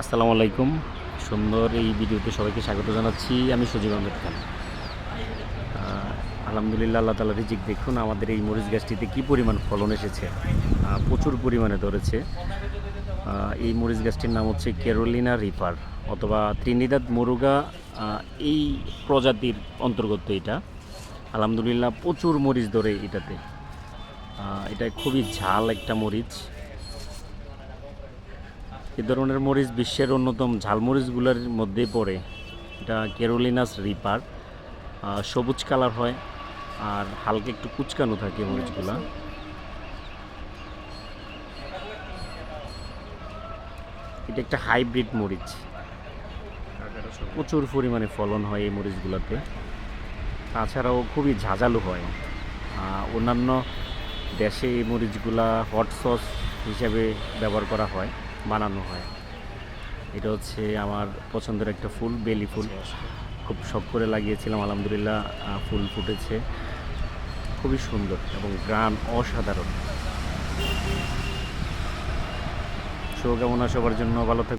আসসালামু আলাইকুম। সুন্দর এই ভিডিওতে সবাইকে স্বাগত জানাচ্ছি। আমি সজীব আহমেদ খান। আলহামদুলিল্লাহ আল্লাহ তালা রিজিক দেখুন, আমাদের এই মরিচ গাছটিতে কী পরিমাণ ফলন এসেছে? প্রচুর পরিমাণে ধরেছে। এই মরিচ গাছটির নাম হচ্ছে কেরোলিনা রিপার অথবা ত্রিনিদাদ মুরুগা। এই প্রজাতির অন্তর্গত এটা। আলহামদুলিল্লাহ প্রচুর মরিচ ধরে এটাতে। এটা খুবই ঝাল একটা মরিচ। এ ধরনের মরিচ বিশ্বের অন্যতম ঝালমরিচগুলোর মধ্যে পড়ে। এটা কেরোলিনাস রিপার সবুজ কালার হয় আর হালকা একটু কুচকানো থাকে মরিচগুলা। এটা একটা হাইব্রিড মরিচ। প্রচুর পরিমাণে ফলন হয় এই মরিচগুলোতে। তাছাড়াও খুবই ঝাঁঝালো হয়। অন্যান্য দেশে এই মরিচগুলা হট সস হিসাবে ব্যবহার করা হয়। বানানো হয়। এটা হচ্ছে আমার পছন্দের একটা ফুল, বেলি ফুল। খুব শখ করে লাগিয়েছিলাম, আলহামদুলিল্লাহ ফুল ফুটেছে। খুবই সুন্দর এবং গ্রাম অসাধারণ। শুভকামনা সবার জন্য ভালো থাক।